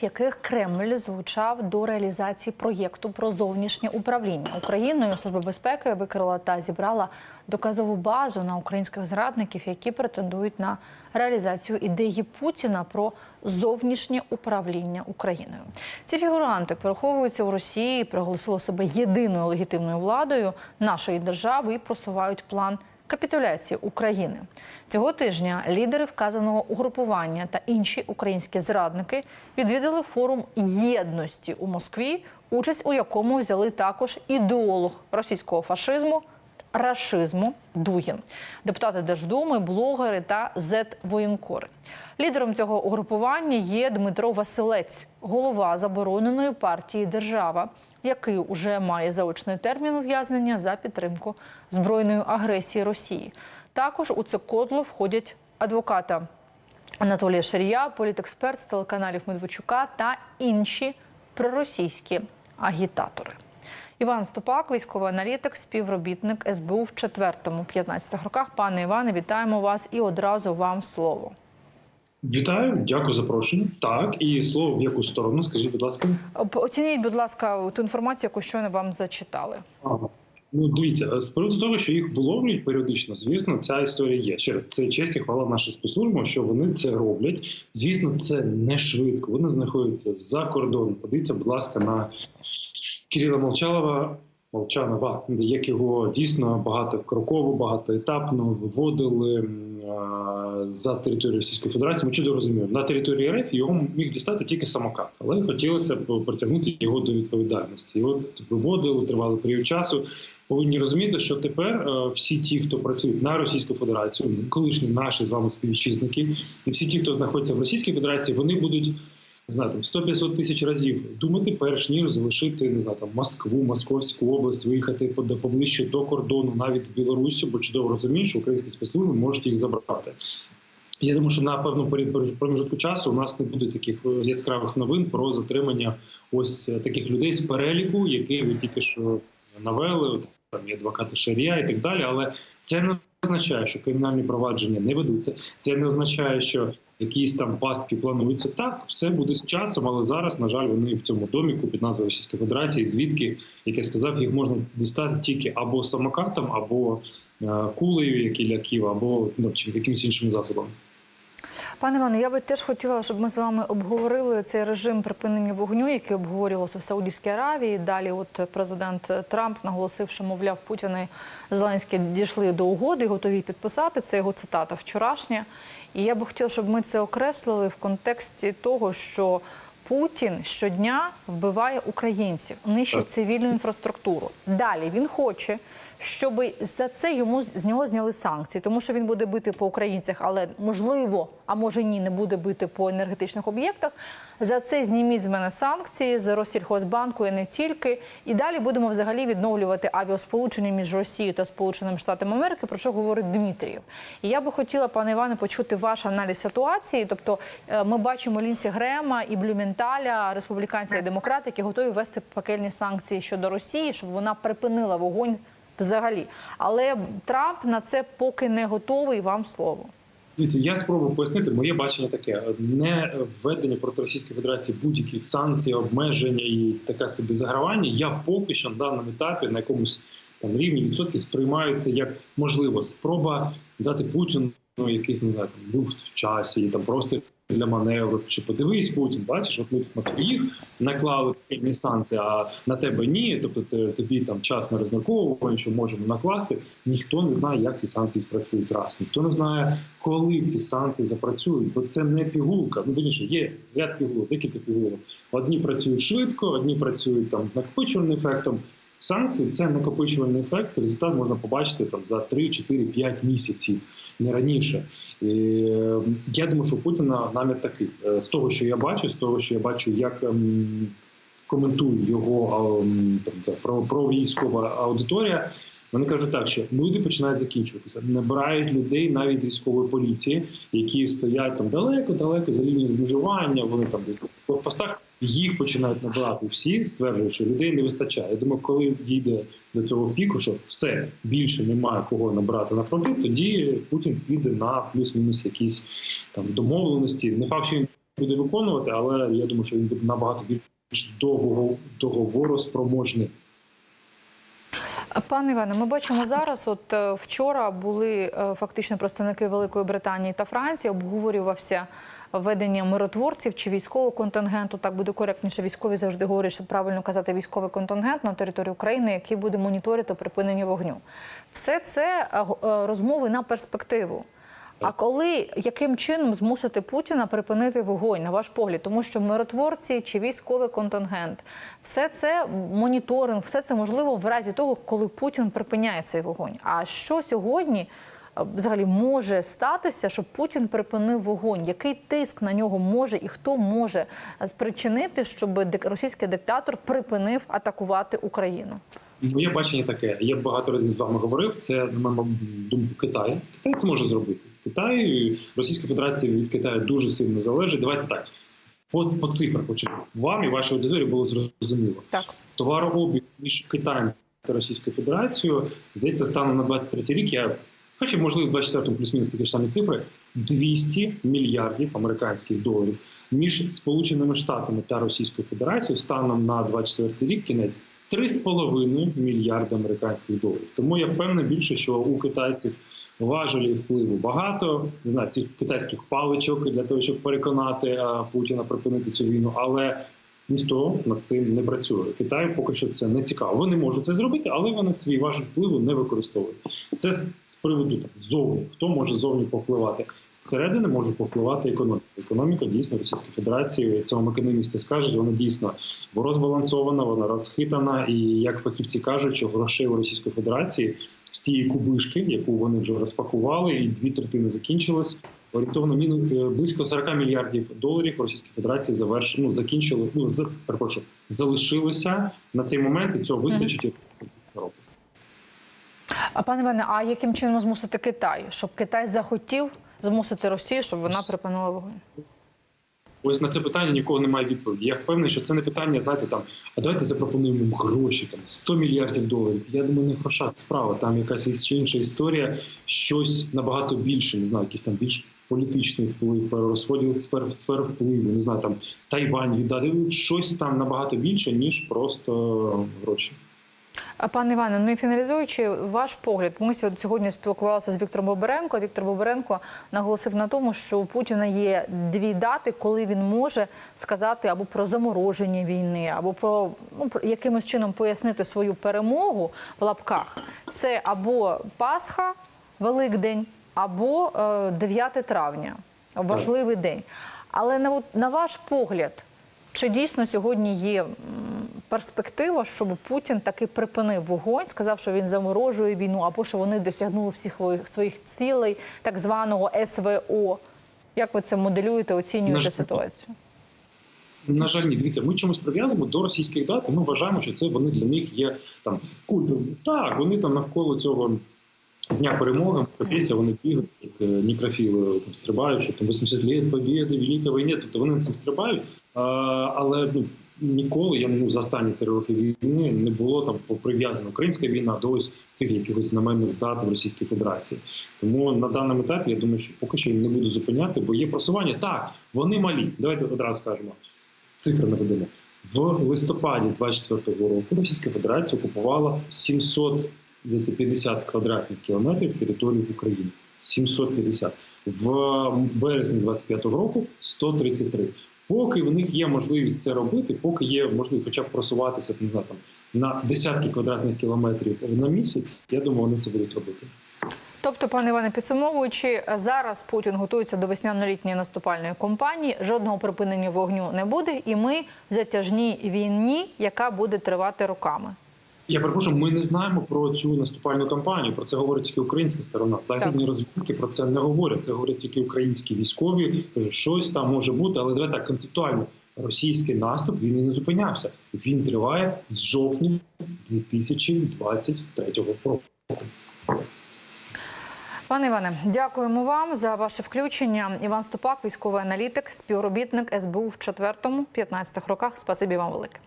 яких Кремль залучав до реалізації проєкту про зовнішнє управління Україною. Служба безпеки викрила та зібрала доказову базу на українських зрадників, які претендують на реалізацію ідеї Путіна про зовнішнє управління Україною. Ці фігуранти переховуються у Росії, проголосили себе єдиною легітимною владою нашої держави і просувають план капітуляції України цього тижня. Лідери вказаного угрупування та інші українські зрадники відвідали форум єдності у Москві, участь у якому взяли також ідеолог російського фашизму. Рашизму Дугін, депутати Держдуми, блогери та зет-воєнкори. Лідером цього угрупування є Дмитро Василець, голова забороненої партії Держава, який уже має заочний термін ув'язнення за підтримку збройної агресії Росії. Також у це кодло входять адвоката Анатолія Шарія, політексперт з телеканалів Медведчука та інші проросійські агітатори. Іван Стопак, військовий аналітик, співробітник СБУ в 4-15 роках. Пане Іване, вітаємо вас і одразу вам слово. Вітаю, дякую за запрошення. Так, і слово в яку сторону, скажіть, будь ласка. Оцініть, будь ласка, ту інформацію, яку щойно вам зачитали. Ага. Ну, дивіться, з приводу того, що їх виловлюють періодично, звісно, ця історія є. Ще раз, це честь і хвала нашим спецслужбам, що вони це роблять. Звісно, це не швидко. Вони знаходяться за кордоном. Подивіться, будь ласка, на Кирила Молчалова. Молчанова, як його дійсно багатокроково, багатоетапно виводили за територію Російської Федерації. Ми чудово розуміємо, на території РФ його міг дістати тільки самокат, але хотілося б притягнути його до відповідальності. Його виводили, тривали період часу. Повинні розуміти, що тепер е, всі ті, хто працюють на Російську Федерацію, колишні наші з вами співвітчизники, і всі ті, хто знаходиться в Російській Федерації, вони будуть не знаю, там 100-500 тисяч разів думати, перш ніж залишити не знаю, там Москву, Московську область, виїхати поближче до кордону, навіть з Білорусі, бо чудово розуміють, що українські спецслужби можуть їх забрати. Я думаю, що на певному період- проміжутку часу у нас не буде таких яскравих новин про затримання ось е, таких людей з переліку, який ви тільки що навели. Там є адвокати Шарія і так далі. Але це не означає, що кримінальні провадження не ведуться. Це не означає, що якісь там пастки плануються. Так, все буде з часом, але зараз, на жаль, вони в цьому доміку під назвою Російської Федерації, звідки, як я сказав, їх можна дістати тільки або самокатом, або е, кулею, як і ляків, або ну, якимось іншим засобом. Пане Іване, я би теж хотіла, щоб ми з вами обговорили цей режим припинення вогню, який обговорювався в Саудівській Аравії. Далі, от президент Трамп наголосив, що мовляв Путін і Зеленський дійшли до угоди, готові підписати. Це його цитата вчорашня. І я би хотіла, щоб ми це окреслили в контексті того, що Путін щодня вбиває українців, нищить цивільну інфраструктуру. Далі він хоче, щоб за це йому з нього зняли санкції, тому що він буде бити по українцях, але можливо, а може ні, не буде бити по енергетичних об'єктах. За це зніміть з мене санкції з Россільхозбанку і не тільки. І далі будемо взагалі відновлювати авіасполучення між Росією та Сполученими Штатами Америки, про що говорить Дмитрієв. І я би хотіла, пане Іване, почути ваш аналіз ситуації. Тобто, е, ми бачимо Лінсі Грема і Блюменталя, республіканці і демократи, які готові ввести пекельні санкції щодо Росії, щоб вона припинила вогонь взагалі. Але Трамп на це поки не готовий. Вам слово. Дивіться, я спробую пояснити моє бачення таке: не введення проти Російської Федерації будь-яких санкцій, обмеження і таке собі загравання. Я поки що на даному етапі на якомусь там рівні відсотки сприймаються як можливо спроба дати Путіну ну, якийсь не знаю, там, люфт в часі, і там просто для маневру. Чи подивись, Путін, бачиш, от ми тут на своїх наклали певні санкції, а на тебе ні. Тобто тобі там час на розмірковування, що можемо накласти. Ніхто не знає, як ці санкції спрацюють раз. Ніхто не знає, коли ці санкції запрацюють, бо це не пігулка. Ну вірніше, є ряд пігулок, декілька пігулок. Одні працюють швидко, одні працюють там з накопичувальним ефектом. Санкції це накопичувальний ефект. Результат можна побачити там за 3, 4, 5 місяців, не раніше. І, е, я думаю, що Путіна намір такий. Е, З того, що я бачу, з того, що я бачу, як ем, коментує його ем, там, це, про, про військова аудиторія. Вони кажуть так, що люди починають закінчуватися, набирають людей навіть з військової поліції, які стоять там далеко-далеко за лінією розмежування. Вони там десь в постах їх починають набирати всі, стверджують, що людей не вистачає. Я думаю, коли дійде до цього піку, що все більше немає кого набирати на фронти, тоді Путін піде на плюс-мінус якісь там домовленості. Не факт, що він буде виконувати, але я думаю, що він буде набагато більш довго договороспроможний. Пане Іване, ми бачимо зараз. От е, вчора були е, фактично представники Великої Британії та Франції. Обговорювався введення миротворців чи військового контингенту. Так буде коректніше. Військові завжди говорять, що правильно казати військовий контингент на території України, який буде моніторити припинення вогню. Все це е, розмови на перспективу. А коли яким чином змусити Путіна припинити вогонь, на ваш погляд, тому що миротворці чи військовий контингент, все це моніторинг, все це можливо в разі того, коли Путін припиняє цей вогонь. А що сьогодні е, взагалі може статися, щоб Путін припинив вогонь? Який тиск на нього може і хто може спричинити, щоб російський диктатор припинив атакувати Україну? Моє бачення таке. Я багато разів з вами говорив. Це на мою думку Китай. Китай це може зробити. Китай, Російська Федерація від Китаю дуже сильно залежить. Давайте так. По, по цифрах, хочу вам і вашій аудиторії було зрозуміло. Так. Товарообіг між Китаєм та Російською Федерацією, здається, станом на 23 рік. Я хоча, можливо, в 24-му плюс-мінус такі ж самі цифри: 200 мільярдів американських доларів між Сполученими Штатами та Російською Федерацією станом на 24 рік кінець 3,5 мільярда американських доларів. Тому я впевнений більше, що у китайців важелі впливу багато. Не знаю, цих китайських паличок для того, щоб переконати Путіна припинити цю війну, але ніхто над цим не працює. Китаю поки що це не цікаво. Вони можуть це зробити, але вони свій важіль впливу не використовують. Це з- приводу там, зовні. Хто може зовні повпливати? Зсередини може повпливати економіка. Економіка дійсно Російської Федерації. Вам економісти скажуть. Вона дійсно розбалансована, вона розхитана. І як фахівці кажуть, що грошей у Російської Федерації з тієї кубишки, яку вони вже розпакували, і дві третини закінчилось. Орієнтовно міну е, близько 40 мільярдів доларів Російської Федерації заверш... ну, закінчили. Ну з перепрошую, залишилося на цей момент, і цього вистачить це робить. А пане Іване, а яким чином змусити Китай, щоб Китай захотів змусити Росію, щоб вона припинила вогонь? Ось на це питання нікого немає відповіді. Я впевнений, що це не питання, знаєте, там, а давайте запропонуємо гроші, там 100 мільярдів доларів. Я думаю, не гроша справа. Там якась ще інша історія, щось набагато більше, не знаю, якийсь там більш політичний вплив, перерозподіл сфер, сфер впливу, не знаю, там Тайвань віддати. Ну, Щось там набагато більше, ніж просто гроші. А пане Іване, ну і фіналізуючи ваш погляд, ми сьогодні- спілкувалися з Віктором Боберенко. Віктор Боберенко наголосив на тому, що у Путіна є дві дати, коли він може сказати або про замороження війни, або про ну про- якимось чином пояснити свою перемогу в лапках. Це або Пасха, Великдень, або е, 9 травня, важливий день. Але на, на ваш погляд, чи дійсно сьогодні є перспектива, щоб Путін таки припинив вогонь, сказав, що він заморожує війну, або що вони досягнули всіх своїх, цілей, так званого СВО? Як ви це моделюєте, оцінюєте Наш- ситуацію? На жаль, ні, дивіться, ми чомусь прив'язуємо до російських дат. і Ми вважаємо, що це вони для них є там культом. Так, вони там навколо цього дня перемоги, п'ється, вони бігають, як е, нікрофіли там стрибають, що там 80 літ побіди, велика війни. Тобто вони цим стрибають. А, але ну ніколи я ну за останні три роки війни не було там прив'язана українська війна до ось цих якихось знаменних дат в Російській Федерації. Тому на даному етапі я думаю, що поки що не буду зупиняти, бо є просування. Так, вони малі. Давайте одразу скажемо цифри наведемо. В листопаді 24-го року Російська Федерація окупувала 750 квадратних кілометрів території України. 750. В березні 25-го року 133. Поки в них є можливість це робити, поки є можливість хоча б просуватися не знаю, там, на десятки квадратних кілометрів на місяць, я думаю, вони це будуть робити. Тобто, пане Іване, підсумовуючи, зараз Путін готується до весняно-літньої наступальної кампанії. Жодного припинення вогню не буде, і ми в затяжній війні, яка буде тривати роками. Я перепрошую, ми не знаємо про цю наступальну кампанію. Про це говорить тільки українська сторона. Західні розвідки про це не говорять. Це говорять тільки українські військові. Щось там може бути, але давай так концептуально. Російський наступ він і не зупинявся. Він триває з жовтня 2023 року. Пане Іване, дякуємо вам за ваше включення. Іван Ступак, військовий аналітик, співробітник СБУ в 4-15 роках. Спасибі вам велике.